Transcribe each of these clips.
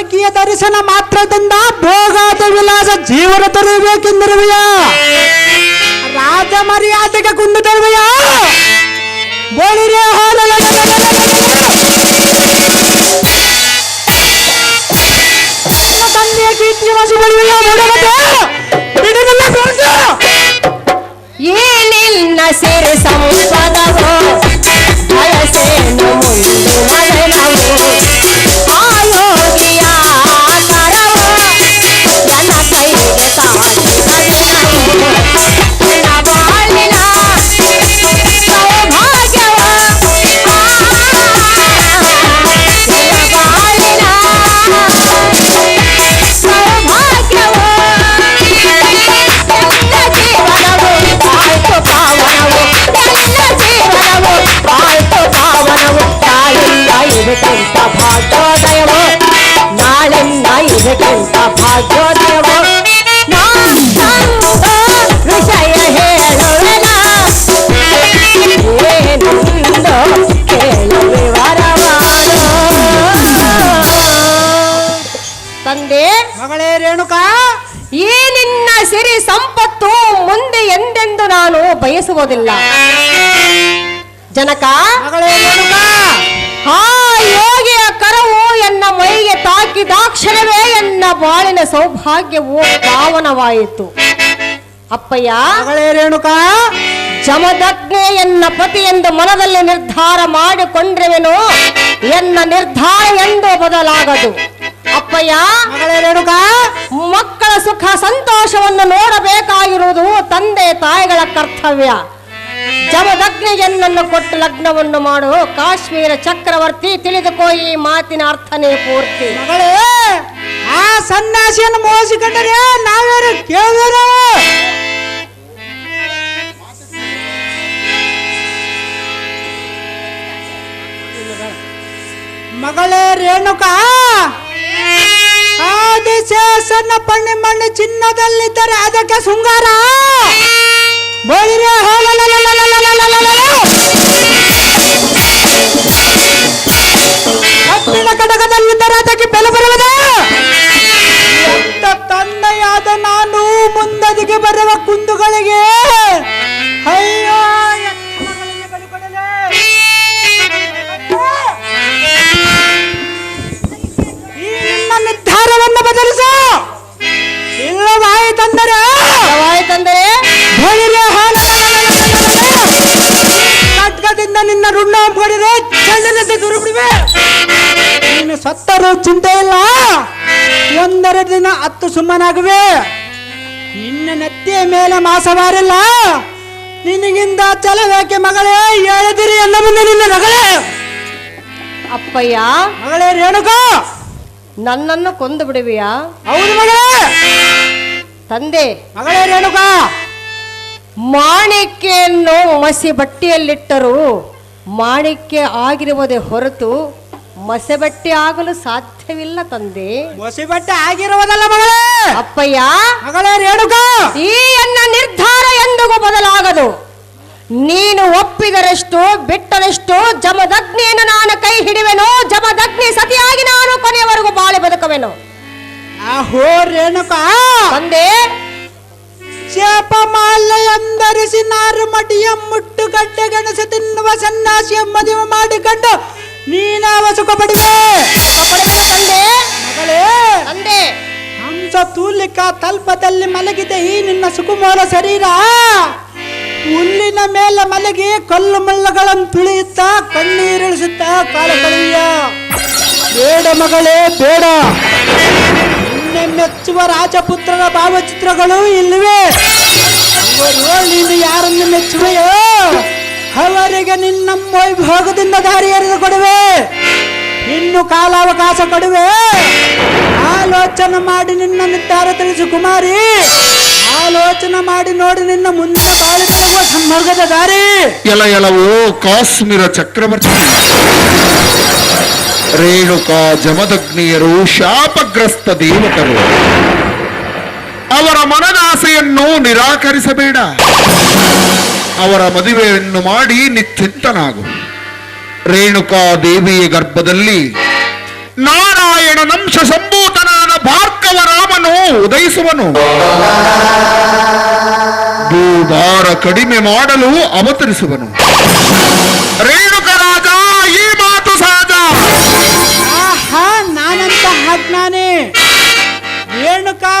ಆಕೆಯ ದರ್ಶನ ಮಾತ್ರದಿಂದ ಭೋಗಾದ ವಿಲಾಸ ಜೀವನ ತರಬೇಕೆಂದಿರುವೆಯ ರಾಜ ಮರ್ಯಾದೆಗೆ ಕುಂದು ತರುವೆಯ ಬೋಳಿರೆ ತಂದೆಯ ಕೀರ್ತಿಯ ವಸು ಬಳಿವೆಯ ಬಯಸುವುದಿಲ್ಲ ಜನಕ? ಆ ಯೋಗಿಯ ಕರವು ಎನ್ನ ಮೈಗೆ ತಾಕಿದಾಕ್ಷಣವೇ ಎನ್ನ ಬಾಳಿನ ಸೌಭಾಗ್ಯವು ಪಾವನವಾಯಿತು. ಅಪ್ಪಯ್ಯ? ರೇಣುಕಾ. ಜಮದಗ್ನೆ ಎನ್ನ ಪತಿ ಎಂದು ಮನದಲ್ಲಿ ನಿರ್ಧಾರ ಮಾಡಿಕೊಂಡ್ರೆವೆನು? ಎನ್ನ ನಿರ್ಧಾರ ಎಂದು ಬದಲಾಗದು. ಅಪ್ಪಯ್ಯ ರೇಣುಕಾ ಮಕ್ಕಳ ಸುಖ ಸಂತೋಷವನ್ನು ನೋಡಬೇಕಾಗಿರುವುದು ತಂದೆ ತಾಯಿಗಳ ಕರ್ತವ್ಯ. ಜಮದಗ್ನಿಯನ್ನನ್ನು ಕೊಟ್ಟು ಲಗ್ನವನ್ನು ಮಾಡು. ಕಾಶ್ಮೀರ ಚಕ್ರವರ್ತಿ ತಿಳಿದುಕೋ ಈ ಮಾತಿನ ಅರ್ಥನೇ ಪೂರ್ತಿ. ಆ ಸನ್ಯಾಸಿಯನ್ನು ಮೋಸಿಕೊಂಡರೆ ನಾವ್ಯಾರು ಕೇಳಿದರು ಮಗಳೇ, ರೇಣುಕಾ ಆದಿಶೇಷನ ಪಣ್ಣಿ ಮಣ್ಣಿ ಚಿನ್ನದಲ್ಲಿದ್ದರೆ ಅದಕ್ಕೆ ಶೃಂಗಾರ ಬೋಳಿರೆ ಕಬ್ಬಿಣ ನಿನ್ನ ರುಣ್ಣ ಚಂಡನಂತೆ ದೂರ ಬಿಡುವೆ. ನೀನು ಸತ್ತರು ಚಿಂತೆ ಇಲ್ಲ. ಒಂದೆರಡು ದಿನ ಹತ್ತು ಸುಮ್ಮನಾಗುವೆ. ನಿನ್ನ ನೆತ್ತಿಯ ಮೇಲೆ ಮಾಸವಾರಿಲ್ಲ. ನಿನಗಿಂದ ಚಲವೇಕೆ ಮಗಳೇ? ಹೇಳಿದಿರಿ ಎಲ್ಲ ಮುಂದೆ ನಿನ್ನ ಮಗಳೇ ಅಪ್ಪಯ್ಯ. ಮಗಳೇ ರೇಣುಕಾ. ನನ್ನನ್ನು ಕೊಂದು ಬಿಡುವಿಯಾ? ಹೌದು ಮಗಳೇ. ತಂದೆ. ಮಗಳೇ ರೇಣುಕಾ. ಮಾಣಿಕೆಯನ್ನು ಮಸಿ ಬಟ್ಟೆಯಲ್ಲಿಟ್ಟರು. ಮಾಣಿಕ್ಯ ಆಗಿರುವುದೇ ಹೊರತು ಮಸೆಬಟ್ಟೆ ಆಗಲು ಸಾಧ್ಯವಿಲ್ಲ ತಂದೆ. ಮಸೆಬಟ್ಟೆ ಬಟ್ಟೆ ಆಗಿರುವುದಲ್ಲ ಮಗಳೇ! ಅಪ್ಪಯ್ಯ! ಮಗಳೇ ರೇಣುಕಾ! ಈ ಎನ್ನ ನಿರ್ಧಾರ ಎಂದಿಗೂ ಬದಲಾಗದು. ನೀನು ಒಪ್ಪಿದರೆಷ್ಟು ಬಿಟ್ಟರೆಷ್ಟು ಜಮದಗ್ನಿಯನ್ನು ನಾನು ಕೈ ಹಿಡಿವೆನು ಜಮದಗ್ನಿ ಸತಿಯಾಗಿ ನಾನು ಕೊನೆಯವರೆಗೂ ಬಾಳೆ ಬದುಕವೆನು. ಆಹೋ ರೇಣುಕಾ! ತಂದೆ! ಶಾಪಮಾಲ ಎಂದರಿಸಿ ನಾರು ಮಡಿಯ ಮುಟ್ಟುಗಡ್ಡೆ ಗಣಸ ತಿನ್ನುವ ಸನ್ಯಾಸಿಯ ಮದುವೆ ಮಾಡಿಕೊಂಡು ನೀನಾವ ಸುಖ ಪಡಿವೆ ಪಡೆವೆನು ತಂದೆ. ಮಗಳೇ. ತಂದೆ. ಹಂಸ ತೂಲಿಕ ತಲ್ಪದಲ್ಲಿ ಮಲಗಿದೆ ಈ ನಿನ್ನ ಸುಕುಮಾರ ಶರೀರ. ಹುಲ್ಲಿನ ಮೇಲೆ ಮಲಗಿ ಕಲ್ಲು ಮಲ್ಲಗಳನ್ನು ತುಳಿಯುತ್ತಾ ಕಣ್ಣೀರಿಳಿಸುತ್ತಾ ಕಾಲ ಕಳೆಯ ಬೇಡ ಮಗಳೇ ಬೇಡ. ಮೆಚ್ಚುವ ರಾಜಪುತ್ರರ ಭಾವಚಿತ್ರಗಳು ಇಲ್ಲಿವೆ. ನೀನು ಯಾರನ್ನು ಮೆಚ್ಚುವೆಯೋ? ಅವರಿಗೆ ನಿನ್ನ ವೈಭೋಗದಿಂದ ಎರೆದು ಕೊಡುವೆ. ಇನ್ನು ಕಾಲಾವಕಾಶ ಕೊಡುವೆ. ಆಲೋಚನೆ ಮಾಡಿ ನಿನ್ನ ನಿರ್ಧಾರ ತಿಳಿಸು ಕುಮಾರಿ. ಆಲೋಚನೆ ಮಾಡಿ ನೋಡಿ ನಿನ್ನ ಮುಂದಿನ ಬಾಳಿ ತಿರುಗುವ ದಾರಿ. ಎಲ ಎಲವೋ ಕಾಶ್ಮೀರ ಚಕ್ರವರ್ತಿ. ರೇಣುಕಾ ಜಮದಗ್ನಿಯರು ಶಾಪಗ್ರಸ್ತ ದೇವತರು ಅವರ ಮನದಾಸೆಯನ್ನು ನಿರಾಕರಿಸಬೇಡ. ಅವರ ಮದುವೆಯನ್ನು ಮಾಡಿ ನಿಶ್ಚಿಂತನಾಗು ರೇಣುಕಾ ದೇವಿಯ ಗರ್ಭದಲ್ಲಿ ನಾರಾಯಣನಂಶ ರಾಮನು ಉದಯಿಸುವನು. ಭೂಭಾರ ಕಡಿಮೆ ಮಾಡಲು ಅವತರಿಸುವನು.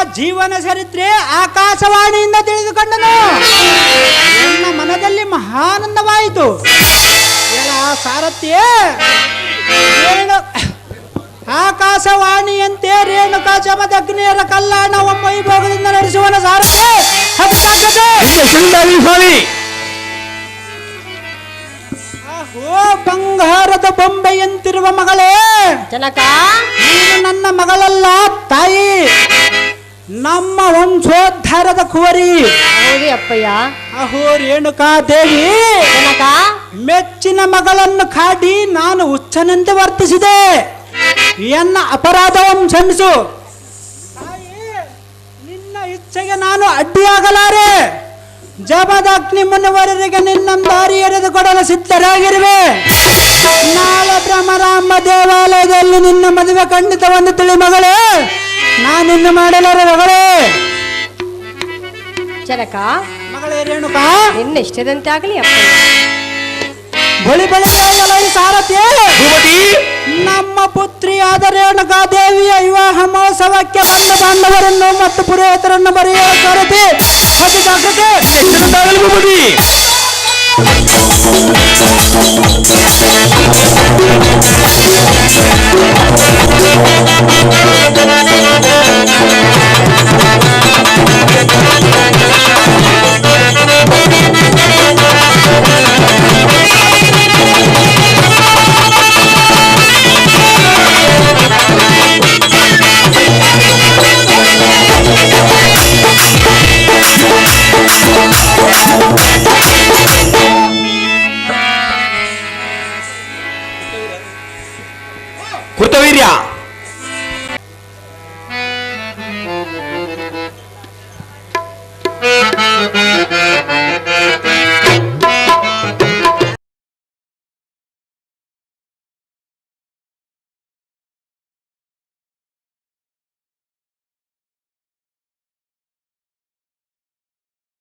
ಜೀವನ ಚರಿತ್ರೆ ಆಕಾಶವಾಣಿಯಿಂದ ತಿಳಿದುಕೊಂಡನು. ನನ್ನ ಮನದಲ್ಲಿ ಮಹಾನಂದವಾಯಿತು. ಎಲ್ಲ ಸಾರಥ್ಯ ರೇಣು ಆಕಾಶವಾಣಿಯಂತೆ ರೇಣುಕಾ ಜಮದಗ್ನಿಯರ ಕಲ್ಯಾಣ ವೈಭೋಗದಿಂದ ನಡೆಸುವನ ಸಾರಥ್ಯ ಸ್ವಾಮಿ. ಅಹೋ ಬಂಗಾರದ ಬೊಂಬೆಯಂತಿರುವ ಮಗಳೇ. ಜನಕ. ನೀನು ನನ್ನ ಮಗಳಲ್ಲ ತಾಯಿ. ನಮ್ಮ ವಂಶೋದ್ಧಾರದ ಕುವರಿ. ಹೌದು ಅಪ್ಪಯ್ಯ. ಅಹೋ ರೇಣುಕಾ ದೇವಿ. ಕನಕ ಮೆಚ್ಚಿನ ಮಗಳನ್ನು ಕಾಡಿ ನಾನು ಹುಚ್ಚನಂತೆ ವರ್ತಿಸಿದೆ. ಎನ್ನ ಅಪರಾಧವನ್ನು ಕ್ಷಮಿಸು ನಿನ್ನ ಇಚ್ಛೆಗೆ ನಾನು ಅಡ್ಡಿಯಾಗಲಾರೆ. ಜಪದಗ್ನಿ ಮುನಿವರರಿಗೆ ನಿನ್ನ ದಾರಿ ಎರೆದು ಕೊಡಲು ಸಿದ್ಧರಾಗಿರುವೆ. ನಾಳೆ ಬ್ರಹ್ಮರಾಮ ದೇವಾಲಯದಲ್ಲಿ ನಿನ್ನ ಮದುವೆ ಖಂಡಿತವನ್ನು ತಿಳಿ ಮಗಳೇ ನಾನಿನ್ನು ಮಾಡಲಾರೆ ಮಗಳೇ. ಚರಕ ಮಗಳೇ ರೇಣುಕಾ. ನಿನ್ನ ಇಷ್ಟದಂತೆ ಆಗಲಿ ಅಪ್ಪ. ಬಳಿ ಬಳಿ ಈ ಸಾರಥಿ ನಮ್ಮ ಪುತ್ರಿಯಾದ ರೇಣುಕಾ ದೇವಿಯ ವಿವಾಹ ಮಹೋತ್ಸವಕ್ಕೆ ಬಂದ ಬಾಂಧವರನ್ನು ಮತ್ತು ಪುರೋಹಿತರನ್ನು ಬರೆಯುವ ಸಾರಥಿ. ♪